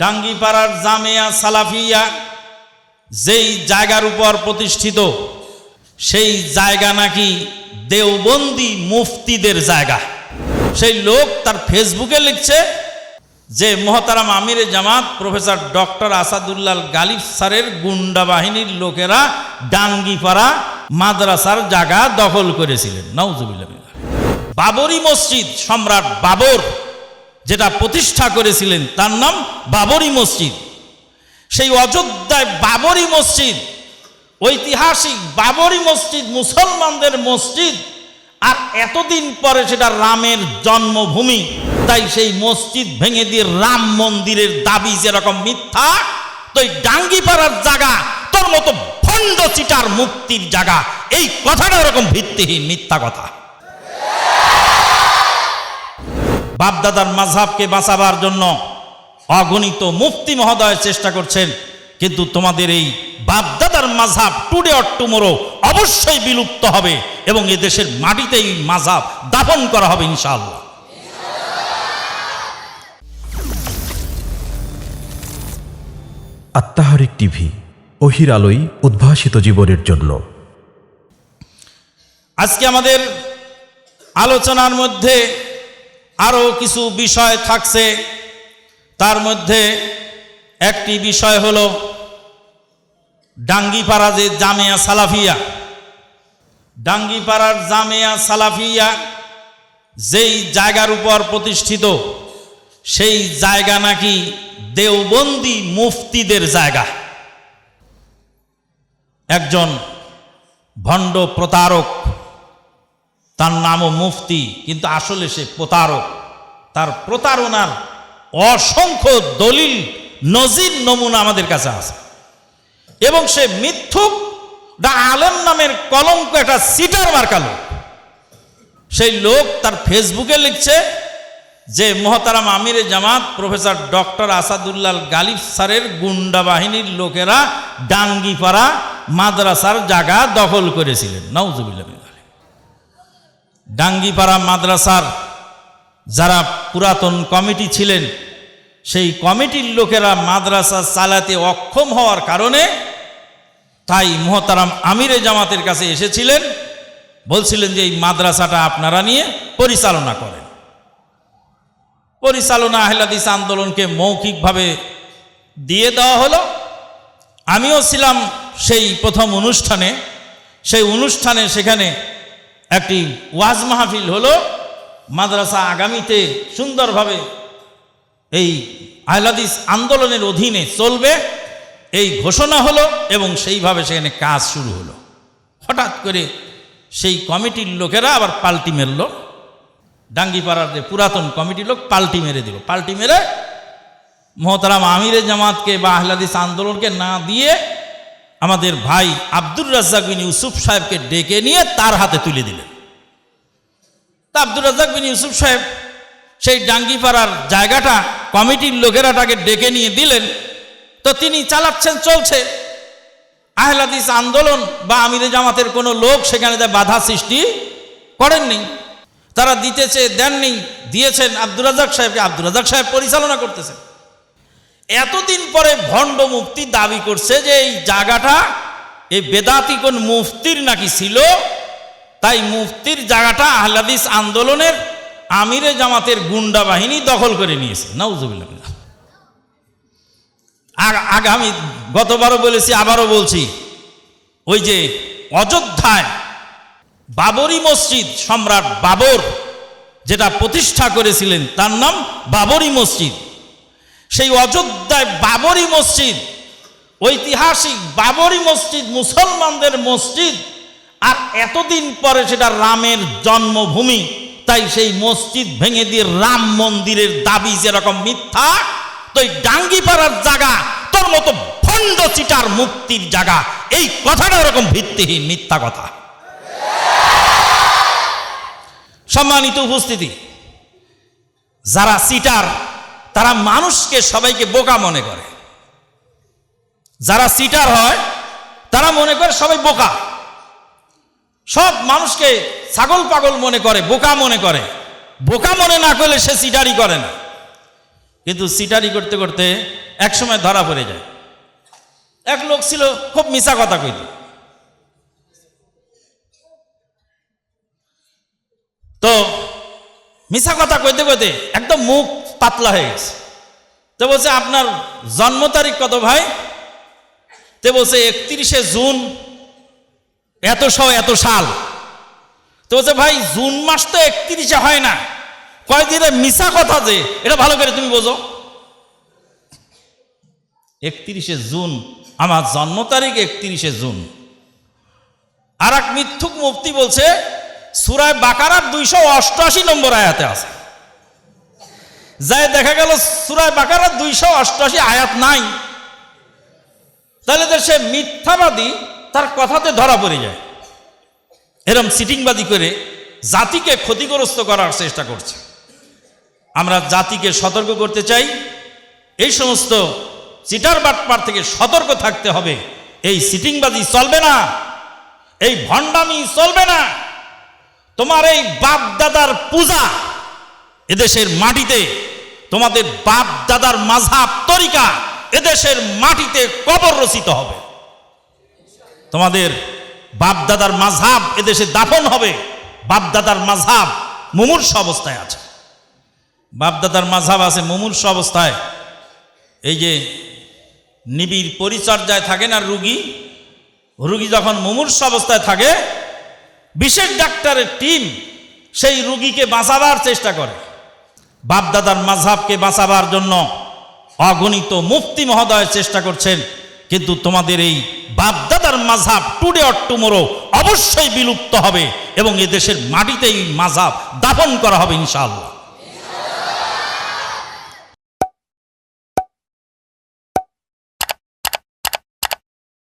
ডাঙ্গিপাড়ার জামেয়া সালাফিয়া যেই জায়গার উপর প্রতিষ্ঠিত, সেই জায়গা নাকি দেওবন্দি মুফতিদের জায়গা। সেই লোক তার ফেসবুকে লিখছে যে, মহতারাম আমিরে জামাত, প্রফেসর ডক্টর আসাদুল্লাল গালিব স্যারের গুন্ডা বাহিনীর লোকেরা ডাঙ্গিপাড়া মাদ্রাসার জায়গা দখল করেছিলেন। নওজুবিল্লাহ বাবরি মসজিদ, সম্রাট বাবর যেটা প্রতিষ্ঠা করেছিলেন, তার নাম বাবরি মসজিদ। সেই অযোধ্যায় বাবরি মসজিদ, ঐতিহাসিক বাবরি মসজিদ, মুসলমানদের মসজিদ, আর এতদিন পরে সেটা রামের জন্মভূমি। তাই সেই মসজিদ ভেঙে দিয়ে রাম মন্দিরের দাবি যেরকম মিথ্যা তো ডাঙ্গিপাড়ার জায়গা, তোর মতো ভণ্ড চিটার মুক্তির জায়গা, এই কথাটা ওরকম ভিত্তিহীন মিথ্যা কথা। বাপদাদার মাঝহাবকে বাঁচাবার জন্য অগণিত মুফতি মহোদয় চেষ্টা করছেন কিন্তু তোমাদের এই বাপদাদার মাঝহাব টুডে অর টুমোরো অবশ্যই বিলুপ্ত হবে এবং এ দেশের মাটিতে এই মাঝহাব দাফন করা হবে ইনশাআল্লাহ। আত্মাহারিক টিভি অহির আলোই উদ্ভাসিত জীবনের জন্য। আজকে আমাদের আলোচনার মধ্যে আরও কিছু বিষয় থাকছে। তার মধ্যে একটি বিষয় হল ডাঙ্গিপাড়া যে জামিয়া সালাফিয়া। ডাঙ্গিপাড়ার জামিয়া সালাফিয়া যেই জায়গার উপর প্রতিষ্ঠিত, সেই জায়গা নাকি দেওবন্দি মুফতিদের জায়গা। একজন ভণ্ড প্রতারক তার নামও মুফতি, কিন্তু আসলে সে প্রতারক। তার প্রতারণার অসংখ্য দলিল, নজির, নমুনা আমাদের কাছে আছে। এবং সে মিথ্যুক, দা আলেম নামের কলঙ্ক একটা সিটার মার্কালো সেই লোক তার ফেসবুকে লিখছে যে, মহতারাম আমিরে জামাত, প্রফেসর ডক্টর আসাদুল্লাল গালিব স্যারের গুন্ডা বাহিনীর লোকেরা ডাঙ্গিপাড়া মাদ্রাসার জায়গা দখল করেছিলেন। নওজুবিল্লাহ ডাঙ্গিপাড়া মাদ্রাসার যারা পুরাতন কমিটি ছিলেন, সেই কমিটির লোকেরা মাদ্রাসা চালাতে অক্ষম হওয়ার কারণে তাই মোহতারাম আমিরে জামাতের কাছে এসেছিলেন, বলছিলেন যে এই মাদ্রাসাটা আপনারা নিয়ে পরিচালনা করেন। পরিচালনা আহলাদিস আন্দোলনকে মৌখিকভাবে দিয়ে দেওয়া হলো। আমিও ছিলাম সেই প্রথম অনুষ্ঠানে, সেই অনুষ্ঠানে সেখানে একটি ওয়াজ মাহফিল হলো মাদ্রাসা আগামীতে সুন্দরভাবে এই আহলাদিস আন্দোলনের অধীনে চলবে। এই ঘোষণা হলো এবং সেইভাবে সেখানে কাজ শুরু হলো। হঠাৎ করে সেই কমিটির লোকেরা আবার পাল্টি মেরল। ডাঙ্গিপাড়ার যে পুরাতন কমিটির লোক পাল্টি মেরে দিল। পাল্টি মেরে মোহতারাম আমিরে জামাতকে বা আহলাদিস আন্দোলনকে না দিয়ে আমাদের ভাই আব্দুর রাজ্জাক বিন ইউসুফ সাহেবকে ডেকে নিয়ে তার হাতে তুলে দিলেন। তা আব্দুর রাজ্জাক বিন ইউসুফ সাহেব সেই ডাঙ্গিপাড়ার জায়গাটা, কমিটির লোকেরা তাকে ডেকে নিয়ে দিলেন। তো তিনি চালাচ্ছেন, চলছে। আহলাদিস আন্দোলন বা আমিরে জামাতের কোনো লোক সেখানে যা বাধা সৃষ্টি করেননি, তারা দিতেছে, দেননি, দিয়েছেন আব্দুর রাজাক সাহেবকে। আব্দুর রাজাক সাহেব পরিচালনা করতেছেন। এতদিন পরে ভণ্ড মুফতি দাবি করছে যে এই জায়গাটা, এই বেদাতি কোন মুফতির নাকি ছিল, তাই মুফতির জায়গাটা আহলাদিস আন্দোলনের আমিরে জামাতের গুন্ডা বাহিনী দখল করে নিয়েছে। নাউজুবিল্লাহ। আগ- আগামী, গতবারও বলেছি, আবারও বলছি, ওই যে অযোধ্যায় বাবরি মসজিদ সম্রাট বাবর যেটা প্রতিষ্ঠা করেছিলেন, তার নাম বাবরি মসজিদ। সেই অযোধ্যায় বাবরি মসজিদ, ঐতিহাসিক বাবরি মসজিদ, মুসলমানদের মসজিদ, আর এতদিন পরে সেটা রামের জন্মভূমি। তাই সেই মসজিদ ভেঙে দিয়ে রাম মন্দিরের দাবি যেরকম মিথ্যা তো এই ডাঙ্গিপাড়ার জায়গা, তোর মতো ভণ্ড চিটার মুক্তির জায়গা। এই কথাটা ওরকম ভিত্তিহীন, মিথ্যা কথা। সম্মানিত উপস্থিতি, যারা সিটার তারা মানুষকে সবাইকে বোকা মনে করে। যারা সিটার হয়, তারা মনে করে সবাই বোকা। সব মানুষকে ছাগল পাগল মনে করে, বোকা মনে করে। বোকা মনে না করলে সে সিটারি করে না। কিন্তু সিটারি করতে করতে এক সময় ধরা পড়ে যায়। এক লোক ছিল, খুব মিশা কথা কইত তো মিশা কথা কইতে কইতে একদম মুখ পাতলা হয়ে গেছে। তো বলছে, আপনার জন্ম তারিখ কত ভাই? তে বলছে, একত্রিশে জুন, এত শো এত সাল। তো বলছে, ভাই, জুন মাস তো একত্রিশে হয় না। কয়দিনে মিশা কথা যে, এটা ভালো করে তুমি বোঝো। একত্রিশে জুন, আমার জন্ম তারিখ একত্রিশে জুন। আর এক মিথ্যুক মুফতি বলছে, সুরায় বাকারার দুইশো অষ্টআশি নম্বর আয়াতে আছে। যাই দেখা গেল সুরায় বাকারার দুইশো অষ্টআশি আয়াত নাই। তাহলে তো সে মিথ্যাবাদী, তার কথাতে ধরা পড়ে যায়। এরম সিটিংবাদী করে জাতিকে ক্ষতিগ্রস্ত করার চেষ্টা করছে। আমরা জাতিকে সতর্ক করতে চাই। এই সমস্ত চিটার বাটপার থেকে সতর্ক থাকতে হবে। এই সিটিংবাদী চলবে না। এই ভণ্ডামি চলবে না। তোমার এই বাপ দাদার পূজা এদেশের মাটিতে তোমাদের বাপ দাদার মাঝাব তরিকা এদেশের মাটিতে কবর রচিত হবে। তোমাদের বাপ দাদার মাঝাব এদেশে দাফন হবে। বাপ দাদার মাঝাব মুমূর্ষ অবস্থায় আছে। বাপ দাদার মাঝাব আছে মুমূর্ষ অবস্থায়। এই যে নিবিড় পরিচর্যায় থাকে না রুগী রুগী যখন মুমূর্ষ অবস্থায় থাকে, বিশেষ ডাক্তারের টিম সেই রুগীকে বাঁচাবার চেষ্টা করে। বাপদাদার মাঝহাবকে বাঁচাবার জন্য অগণিত মুফতি মহোদয় চেষ্টা করছেন, কিন্তু তোমাদের এই বাপদাদার মাঝহাব টুডে অর টুমোরো অবশ্যই বিলুপ্ত হবে এবং এদেশের মাটিতে এই মাঝহাব দাফন করা হবে ইনশাআল্লাহ।